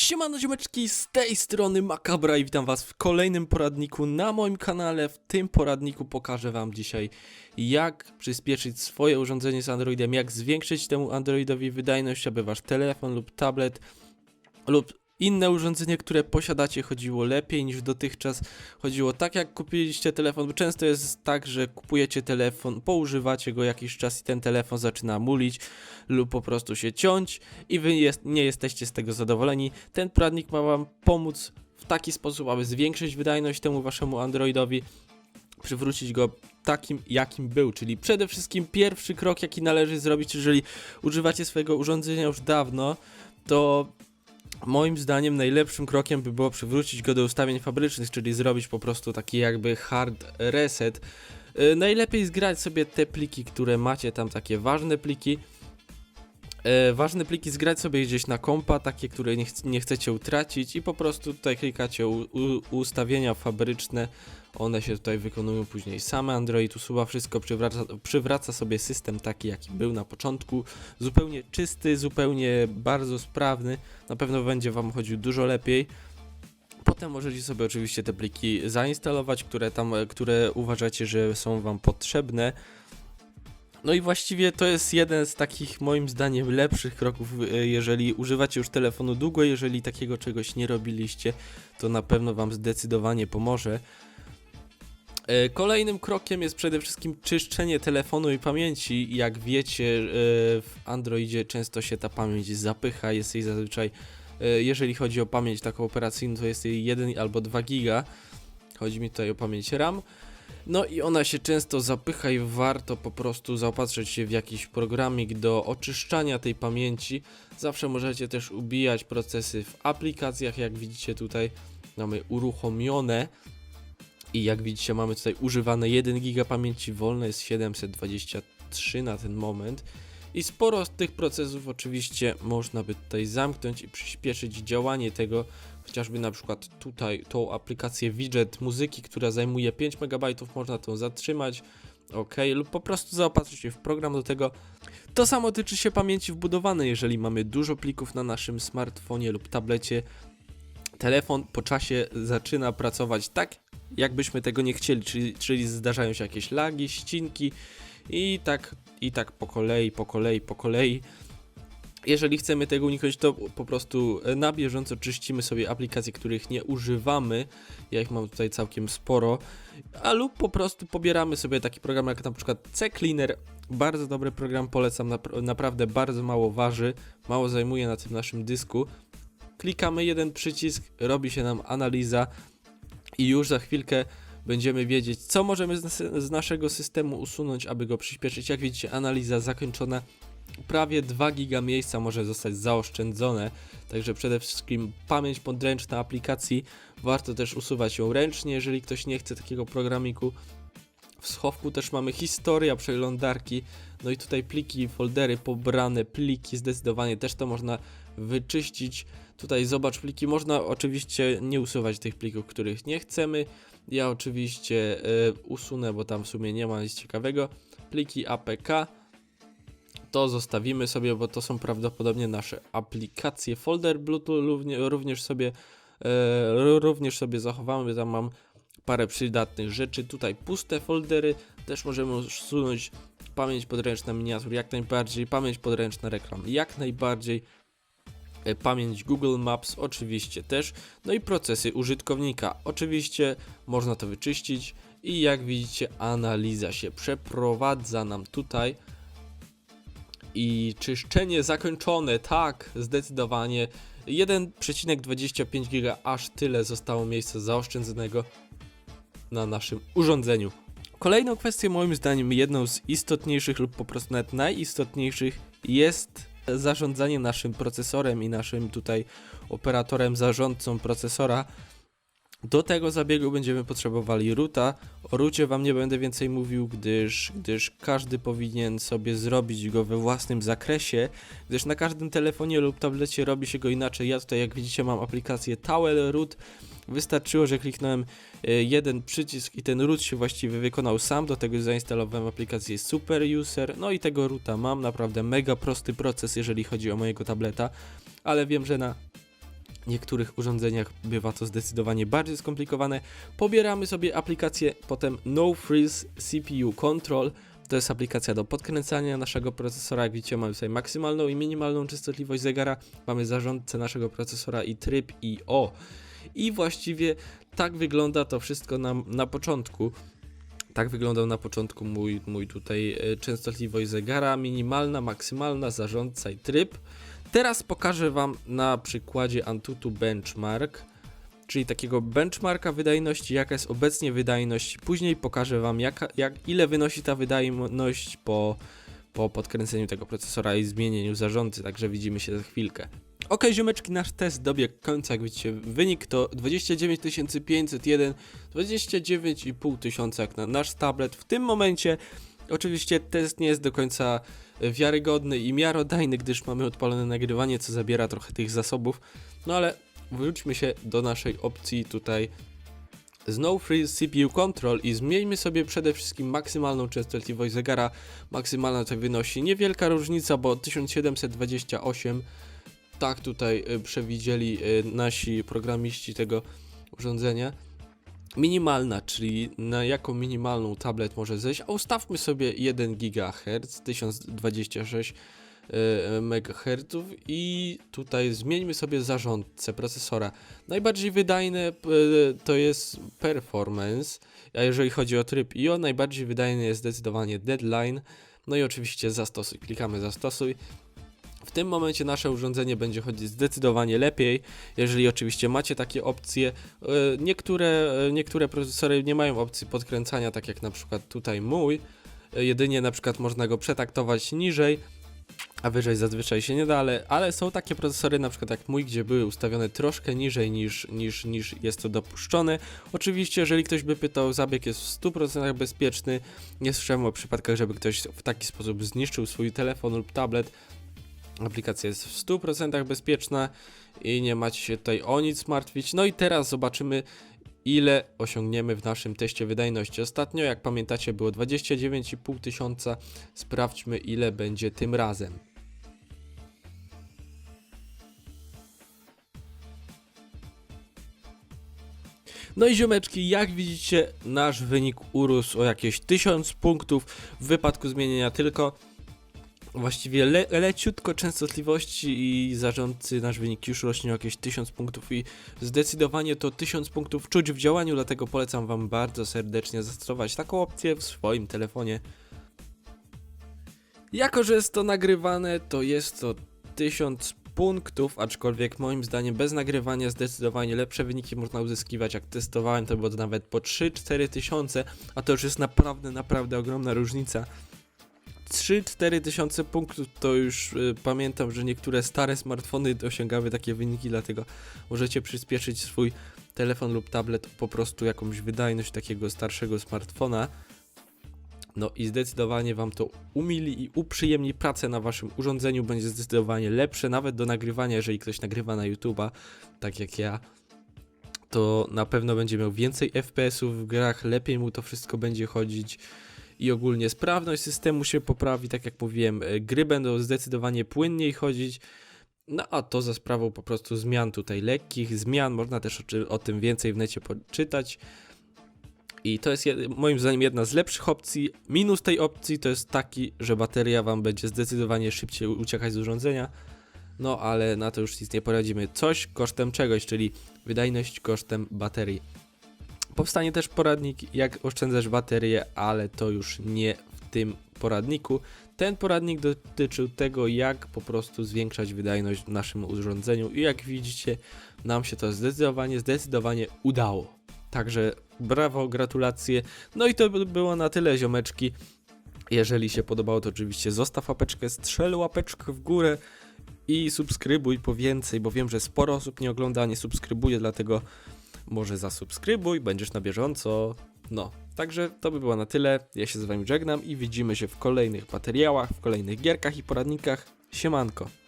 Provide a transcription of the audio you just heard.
Siemano ziomeczki, z tej strony Makabra i witam was w kolejnym poradniku na moim kanale. W tym poradniku pokażę wam dzisiaj jak przyspieszyć swoje urządzenie z Androidem, jak zwiększyć temu Androidowi wydajność, aby wasz telefon lub tablet lub inne urządzenie, które posiadacie chodziło lepiej niż dotychczas. Chodziło tak jak kupiliście telefon, bo często jest tak, że kupujecie telefon, poużywacie go jakiś czas i ten telefon zaczyna mulić lub po prostu się ciąć i wy jest, nie jesteście z tego zadowoleni. Ten poradnik ma wam pomóc w taki sposób, aby zwiększyć wydajność temu waszemu Androidowi, przywrócić go takim, jakim był. Czyli przede wszystkim pierwszy krok, jaki należy zrobić, jeżeli używacie swojego urządzenia już dawno, to moim zdaniem najlepszym krokiem by było przywrócić go do ustawień fabrycznych, czyli zrobić po prostu taki jakby hard reset. Yy, najlepiej zgrać sobie te pliki, które macie tam, takie ważne pliki. E, ważne pliki zgrać sobie gdzieś na kompa, takie, które nie, ch nie chcecie utracić i po prostu tutaj klikacie ustawienia fabryczne, one się tutaj wykonują później same, Android usuwa wszystko, przywraca, przywraca sobie system taki jaki był na początku, zupełnie czysty, zupełnie bardzo sprawny, na pewno będzie Wam chodził dużo lepiej. Potem możecie sobie oczywiście te pliki zainstalować, które tam, e, które uważacie, że są Wam potrzebne. No i właściwie to jest jeden z takich moim zdaniem lepszych kroków, e, jeżeli używacie już telefonu długo, jeżeli takiego czegoś nie robiliście, to na pewno Wam zdecydowanie pomoże. E, Kolejnym krokiem jest przede wszystkim czyszczenie telefonu i pamięci. Jak wiecie, e, w Androidzie często się ta pamięć zapycha, jest jej zazwyczaj, jeżeli chodzi o pamięć taką operacyjną, to jest jej 1 albo 2 giga. Chodzi mi tutaj o pamięć RAM. No i ona się często zapycha i warto po prostu zaopatrzyć się w jakiś programik do oczyszczania tej pamięci. Zawsze możecie też ubijać procesy w aplikacjach, jak widzicie tutaj mamy uruchomione. I jak widzicie mamy tutaj używane 1 giga pamięci wolnej, jest 723 na ten moment. I sporo z tych procesów oczywiście można by tutaj zamknąć i przyspieszyć działanie tego, chociażby na przykład tutaj tą aplikację widget muzyki, która zajmuje 5 MB, można tą zatrzymać, ok, lub po prostu zaopatrzyć się w program do tego. To samo tyczy się pamięci wbudowanej, jeżeli mamy dużo plików na naszym smartfonie lub tablecie. Telefon po czasie zaczyna pracować tak, jakbyśmy tego nie chcieli, czyli, czyli zdarzają się jakieś lagi, ścinki i tak, i tak po kolei, po kolei, po kolei. Jeżeli chcemy tego uniknąć, to po prostu na bieżąco czyścimy sobie aplikacje, których nie używamy. Ja ich mam tutaj całkiem sporo. A lub po prostu pobieramy sobie taki program jak na przykład C-Cleaner. Bardzo dobry program, polecam, napr- naprawdę bardzo mało waży, mało zajmuje na tym naszym dysku. Klikamy jeden przycisk, robi się nam analiza i już za chwilkę będziemy wiedzieć, co możemy z naszego systemu usunąć, aby go przyspieszyć. Jak widzicie, analiza zakończona. Prawie 2 giga miejsca może zostać zaoszczędzone, także przede wszystkim pamięć podręczna aplikacji. Warto też usuwać ją ręcznie, jeżeli ktoś nie chce takiego programiku. W schowku też mamy historia przeglądarki, no i tutaj pliki, foldery, pobrane pliki, zdecydowanie też to można wyczyścić. Tutaj zobacz pliki, można oczywiście nie usuwać tych plików, których nie chcemy. Ja oczywiście y, usunę, bo tam w sumie nie ma nic ciekawego. Pliki APK to zostawimy sobie, bo to są prawdopodobnie nasze aplikacje. Folder Bluetooth równie, również sobie e, również sobie zachowamy, tam mam parę przydatnych rzeczy. Tutaj puste foldery, też możemy usunąć pamięć podręczna miniatur jak najbardziej, pamięć podręczna reklam jak najbardziej, e, pamięć Google Maps oczywiście też, no i procesy użytkownika. Oczywiście można to wyczyścić i jak widzicie analiza się przeprowadza nam tutaj i czyszczenie zakończone, tak, zdecydowanie. 1,25 giga, aż tyle zostało miejsca zaoszczędzonego na naszym urządzeniu. Kolejną kwestią, moim zdaniem, jedną z istotniejszych lub po prostu nawet najistotniejszych jest zarządzanie naszym procesorem i naszym tutaj operatorem, zarządcą procesora. Do tego zabiegu będziemy potrzebowali roota. O roocie wam nie będę więcej mówił, gdyż, gdyż każdy powinien sobie zrobić go we własnym zakresie, gdyż na każdym telefonie lub tablecie robi się go inaczej. Ja tutaj jak widzicie mam aplikację Towel Root. Wystarczyło, że kliknąłem e, jeden przycisk i ten root się właściwie wykonał sam. Do tego zainstalowałem aplikację Super User. No i tego roota mam. Naprawdę mega prosty proces, jeżeli chodzi o mojego tableta. Ale wiem, że na niektórych urządzeniach bywa to zdecydowanie bardziej skomplikowane. Pobieramy sobie aplikację potem No Freeze CPU Control. To jest aplikacja do podkręcania naszego procesora. Jak widzicie, mamy tutaj maksymalną i minimalną częstotliwość zegara. Mamy zarządcę naszego procesora i tryb i o. I właściwie tak wygląda to wszystko na, na początku. Tak wyglądał na początku mój, mój tutaj e, częstotliwość zegara, minimalna, maksymalna, zarządca i tryb. Teraz pokażę Wam na przykładzie Antutu Benchmark, czyli takiego benchmarka wydajności, jaka jest obecnie wydajność. Później pokażę Wam, jaka, jak, ile wynosi ta wydajność po, po podkręceniu tego procesora i zmienieniu zarządcy, także widzimy się za chwilkę. Ok, ziomeczki, nasz test dobiegł końca, jak widzicie, wynik to 29 501, 29,5 tysiąca jak na nasz tablet. W tym momencie oczywiście test nie jest do końca wiarygodny i miarodajny, gdyż mamy odpalone nagrywanie, co zabiera trochę tych zasobów. No ale wróćmy się do naszej opcji tutaj Snow Freeze CPU Control i zmieńmy sobie przede wszystkim maksymalną częstotliwość zegara. Maksymalna to wynosi niewielka różnica, bo 1728 tak tutaj y, przewidzieli y, nasi programiści tego urządzenia. Minimalna, czyli na jaką minimalną tablet może zejść, a ustawmy sobie 1 GHz, 1026 MHz i tutaj zmieńmy sobie zarządcę procesora. Najbardziej wydajne y, to jest performance, a jeżeli chodzi o tryb IO, najbardziej wydajny jest zdecydowanie deadline. No i oczywiście zastosuj, klikamy zastosuj. W tym momencie nasze urządzenie będzie chodzić zdecydowanie lepiej, jeżeli oczywiście macie takie opcje. E, Niektóre, e, niektóre procesory nie mają opcji podkręcania, tak jak na przykład tutaj mój. E, Jedynie na przykład można go przetaktować niżej, a wyżej zazwyczaj się nie da, ale, ale są takie procesory, na przykład jak mój, gdzie były ustawione troszkę niżej niż, niż, niż jest to dopuszczone. Oczywiście, jeżeli ktoś by pytał, zabieg jest w 100% bezpieczny. Nie słyszałem o przypadkach, żeby ktoś w taki sposób zniszczył swój telefon lub tablet. Aplikacja jest w 100% bezpieczna i nie macie się tutaj o nic martwić. No i teraz zobaczymy, ile osiągniemy w naszym teście wydajności. Ostatnio, jak pamiętacie, było 29,5 tysiąca. Sprawdźmy, ile będzie tym razem. No i ziomeczki, jak widzicie, nasz wynik urósł o jakieś 1000 punktów w wypadku zmienienia tylko właściwie le, leciutko częstotliwości i zarządcy nasz wynik już rośnie o jakieś 1000 punktów i zdecydowanie to 1000 punktów czuć w działaniu, dlatego polecam wam bardzo serdecznie zastosować taką opcję w swoim telefonie. Jako, że jest to nagrywane, to jest to 1000 punktów, aczkolwiek moim zdaniem bez nagrywania zdecydowanie lepsze wyniki można uzyskiwać. Jak testowałem, to było to nawet po 3-4 tysiące, a to już jest naprawdę, naprawdę ogromna różnica. 3-4 tysiące punktów. To już y, pamiętam, że niektóre stare smartfony osiągały takie wyniki, dlatego możecie przyspieszyć swój telefon lub tablet po prostu jakąś wydajność takiego starszego smartfona. No i zdecydowanie Wam to umili i uprzyjemni. Pracę na Waszym urządzeniu, będzie zdecydowanie lepsze, nawet do nagrywania, jeżeli ktoś nagrywa na YouTube'a, tak jak ja, to na pewno będzie miał więcej FPS-ów w grach, lepiej mu to wszystko będzie chodzić i ogólnie sprawność systemu się poprawi, tak jak mówiłem, e, gry będą zdecydowanie płynniej chodzić. No a to za sprawą po prostu zmian tutaj lekkich, zmian, można też o, o tym więcej w necie poczytać. I to jest moim zdaniem jedna z lepszych opcji. Minus tej opcji to jest taki, że bateria Wam będzie zdecydowanie szybciej uciekać z urządzenia. No ale na to już nic nie poradzimy. Coś kosztem czegoś, czyli wydajność kosztem baterii. Powstanie też poradnik, jak oszczędzać baterię, ale to już nie w tym poradniku. Ten poradnik dotyczył tego, jak po prostu zwiększać wydajność w naszym urządzeniu i jak widzicie, nam się to zdecydowanie, zdecydowanie udało. Także brawo, gratulacje. No i to by było na tyle, ziomeczki. Jeżeli się podobało, to oczywiście zostaw łapeczkę, strzel łapeczkę w górę i subskrybuj po więcej, bo wiem, że sporo osób nie ogląda, nie subskrybuje, dlatego może zasubskrybuj, będziesz na bieżąco. No, także to by było na tyle. Ja się z wami żegnam i widzimy się w kolejnych materiałach, w kolejnych gierkach i poradnikach. Siemanko.